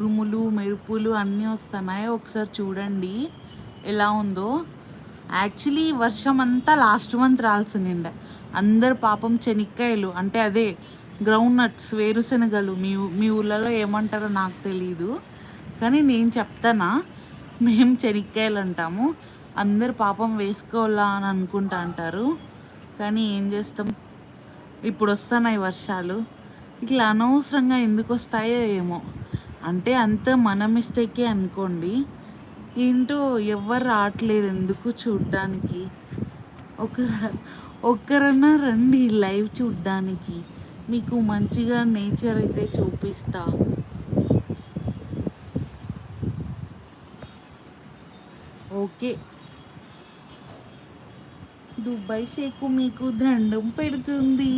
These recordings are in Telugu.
ఉరుములు మెరుపులు అన్నీ వస్తున్నాయి. ఒకసారి చూడండి ఎలా ఉందో. యాక్చువల్లీ వర్షం అంతా లాస్ట్ మంత్ రాల్సిండే అందరు పాపం చెనిక్కాయలు అంటే అదే గ్రౌండ్ నట్స్ వేరుశనగలు మీ మీ ఊళ్ళలో ఏమంటారో నాకు తెలియదు కానీ నేను చెప్తానా మేము చెనిక్కాయలు అంటాము. అందరు పాపం వేసుకోవాలా అని అనుకుంటా అంటారు. కానీ ఏం చేస్తాం? ఇప్పుడు వస్తున్నాయి వర్షాలు. ఇట్లా అనవసరంగా ఎందుకు వస్తాయో ఏమో. అంటే అంత మన మిస్టేకే అనుకోండి. ఏంటో ఎవరు రావట్లేదు ఎందుకు చూడ్డానికి? ఒక ఒక్కరన్నా రండి లైవ్ చూడ్డానికి. మీకు మంచిగా నేచర్ అయితే చూపిస్తా. ఓకే. దుబాయ్ షేకు మీకు దండం పెడుతుంది.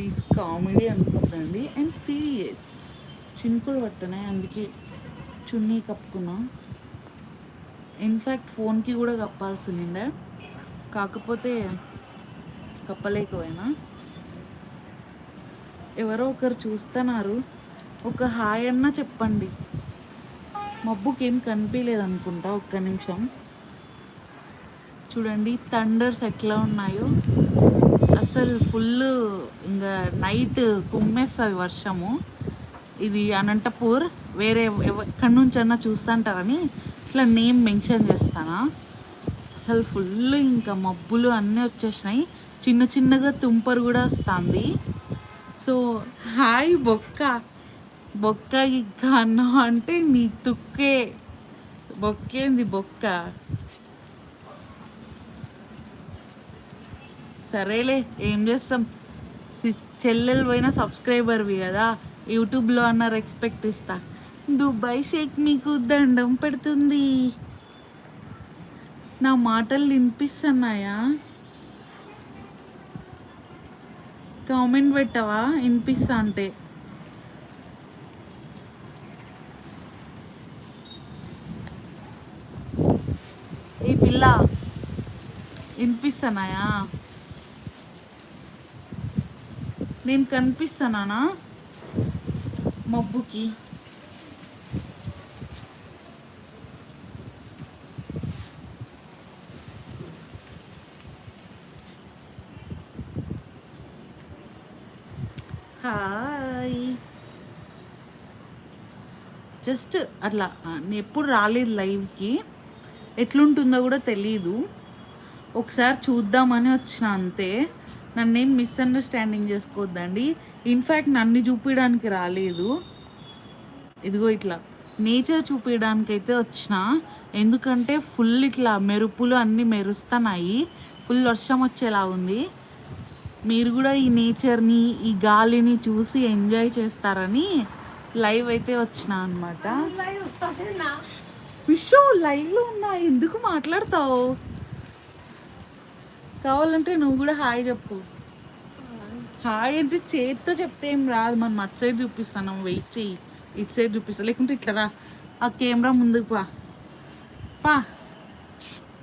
ప్లీజ్ కామెడీ అనుకోకండి అండ్ సీరియస్ చినుకులు పడుతున్నాయి అందుకే చున్నీ కప్పుకున్నా. ఇన్ఫ్యాక్ట్ ఫోన్కి కూడా కప్పాల్సిందే. కాకపోతే కప్పలేకపోయినా. ఎవరో ఒకరు చూస్తున్నారు. ఒక హాయ్ అన్న చెప్పండి. మబ్బుకి ఏం కనిపించలేదు అనుకుంటా ఒక్క నిమిషం. చూడండి థండర్స్ ఎట్లా ఉన్నాయో. అసలు ఫుల్ ఇంకా నైట్ కుమ్మేస్తుంది వర్షము. ఇది అనంతపూర్ వేరే ఎవ- ఎక్కడి నుంచి అన్నా చూస్తుంటారని ఇట్లా నేమ్ మెన్షన్ చేస్తానా. అసలు ఫుల్ ఇంకా మబ్బులు అన్నీ వచ్చేసినాయి. చిన్న చిన్నగా తుంపరు కూడా వస్తుంది. సో హాయ్ బొక్క. బొక్క ఇంకా అన్నా అంటే నీ తుక్కే. బొక్కేంది బొక్క? సరేలే ఏం చేస్తాం? సిస్ చెల్లెలు పోయిన సబ్స్క్రైబర్వి కదా యూట్యూబ్లో అన్న రెస్పెక్ట్ ఇస్తా. దుబాయ్ షేక్ మీకు దండం పెడుతుంది. నా మాటలు వినిపిస్తున్నాయా? కామెంట్ పెట్టవా? వినిపిస్తా అంటే. ఈ పిల్ల వినిపిస్తున్నాయా? నేను కనిపిస్తానా మబ్బుకి. హాయ్. జస్ట్ అట్లా నేను ఎప్పుడు రాలేదు లైవ్కి. ఎట్లుంటుందో కూడా తెలీదు. ఒకసారి చూద్దామని వచ్చిన అంతే. నన్నేం మిస్అండర్స్టాండింగ్ చేసుకోవద్దండి ఇన్ఫ్యాక్ట్ నన్ను చూపించడానికి రాలేదు. ఇదిగో ఇట్లా. నేచర్ చూపించడానికి అయితే వచ్చిన ఎందుకంటే ఫుల్ ఇట్లా మెరుపులు అన్నీ మెరుస్తున్నాయి. ఫుల్ వర్షం వచ్చేలా ఉంది. మీరు కూడా ఈ నేచర్ని ఈ గాలిని చూసి ఎంజాయ్ చేస్తారని లైవ్ అయితే వచ్చిన అనమాట విషో లైవ్లో ఉన్నా ఎందుకు మాట్లాడతావు? కావాలంటే నువ్వు కూడా హాయ్ చెప్పు. హాయ్ అంటే చేతితో చెప్తే ఏం రాదు. మనం అటు సైడ్ చూపిస్తాను వెయిట్ చెయ్యి. ఇటు సైడ్ చూపిస్తా. లేకుంటే ఇట్లా రా. ఆ కెమెరా ముందుకు పా. పా.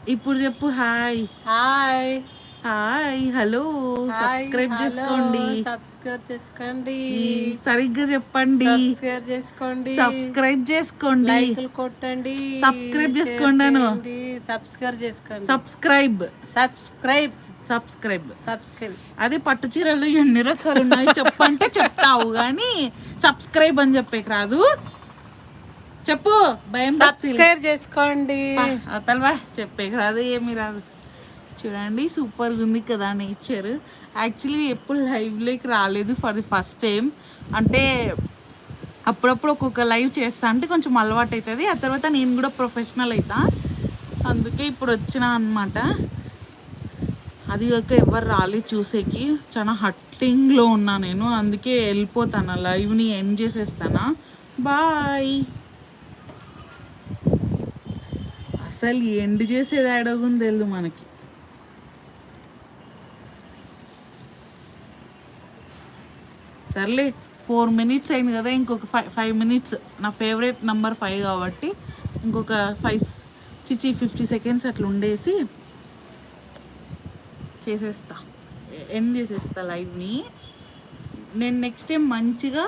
ఇప్పుడు చెప్పు hi. Hi. Hi hello. Subscribe చేసుకోండి. సబ్స్క్రైబ్ చేసుకోండి. సరిగ్గా చెప్పండి. సబ్స్క్రైబ్ చేసుకోండి. సబ్స్క్రైబ్ చేసుకోండి. లైకులు కొట్టండి. Subscribe చేసుకోండి. సబ్స్క్రైబ్ చేసుకోండి. సబ్స్క్రైబ్. సబ్స్క్రైబ్. సబ్స్క్రైబ్. సబ్స్క్రైబ్. అదే పట్టు చీరలు ఎన్ని రకాలు ఉన్నాయి చెప్పంటే చెప్తావు కానీ సబ్స్క్రైబ్ అని చెప్పేకి రాదు. చెప్పు భయం సబ్స్క్రైబ్ చేసుకోండి. అతల్వా చెప్పేకి రాదు ఏమి రాదు. చూడండి సూపర్గా ఉంది కదా నేచర్ యాక్చువల్లీ ఎప్పుడు లైవ్లోకి రాలేదు ఫర్ ది ఫస్ట్ టైం అంటే అప్పుడప్పుడు ఒక్కొక్క లైవ్ చేస్తా అంటే కొంచెం అలవాటు అవుతుంది ఆ తర్వాత నేను కూడా ప్రొఫెషనల్ అవుతా అందుకే ఇప్పుడు వచ్చిన అనమాట అది కాక ఎవరు రాలేదు చూసేకి. చాలా హట్టింగ్లో ఉన్నా నేను. అందుకే వెళ్ళిపోతాను లైవ్ని ఎండ్ చేసేస్తానా. బాయ్ అసలు ఎండ్ చేసేది అడగుంది తెలియదు మనకి. సర్లే ఫోర్ మినిట్స్ అయింది కదా ఇంకొక ఫైవ్ ఫైవ్ మినిట్స్ నా ఫేవరెట్ నెంబర్ ఫైవ్ కాబట్టి ఇంకొక ఫైవ్ చిచి ఫిఫ్టీ సెకండ్స్ అట్లా ఉండేసి చేసేస్తా. ఎండ్ చేసేస్తా లైవ్ని నేను నెక్స్ట్ టైం మంచిగా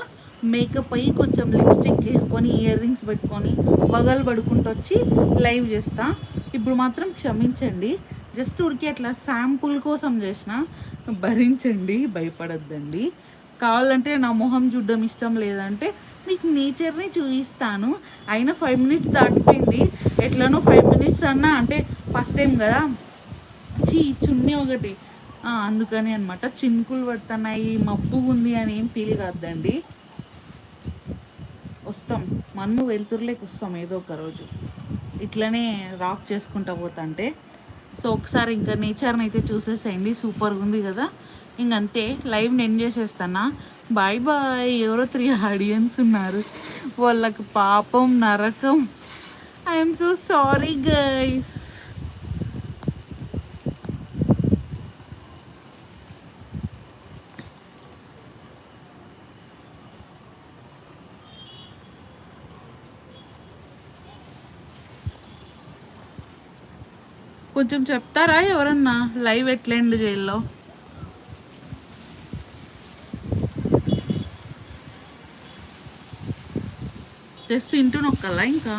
మేకప్ అయ్యి కొంచెం లిప్స్టిక్ వేసుకొని ఇయర్ రింగ్స్ పెట్టుకొని వగలు పడుకుంటూ వచ్చి లైవ్ చేస్తా. ఇప్పుడు మాత్రం క్షమించండి. జస్ట్ ఊరికి అట్లా శాంపుల్ కోసం చేసిన భరించండి భయపడద్దండి. కావాలంటే నా మొహం చూడడం ఇష్టం లేదంటే మీకు నేచర్ని చూపిస్తాను అయినా ఫైవ్ మినిట్స్ దాటిపోయింది. ఎట్లనో ఫైవ్ మినిట్స్ అన్నా అంటే ఫస్ట్ టైం కదా. చీ చున్నీ ఒకటి. అందుకని అనమాట చినుకులు పడుతున్నాయి మబ్బు ఉంది అని ఏం ఫీల్ కాదండి వస్తాం. మన్ను వెళ్తురులేకి వస్తాం ఏదో ఒక రోజు. ఇట్లనే రాక్ చేసుకుంటా పోతాంటే సో ఒకసారి ఇంకా నేచర్ని అయితే చూసేసేయండి. సూపర్గా ఉంది కదా. ఇంకంతే లైవ్ నేను చేసేస్తానా? బాయ్ బాయ్ ఎవరో త్రీ ఆడియన్స్ ఉన్నారు. వాళ్ళకి పాపం నరకం. ఐఎమ్ సో సారీ గైస్ కొంచెం చెప్తారా ఎవరన్నా? లైవ్ ఎట్లా ఎండ్ చేయాలో జస్ట్ ఇంటూ నొక్కలా ఇంకా?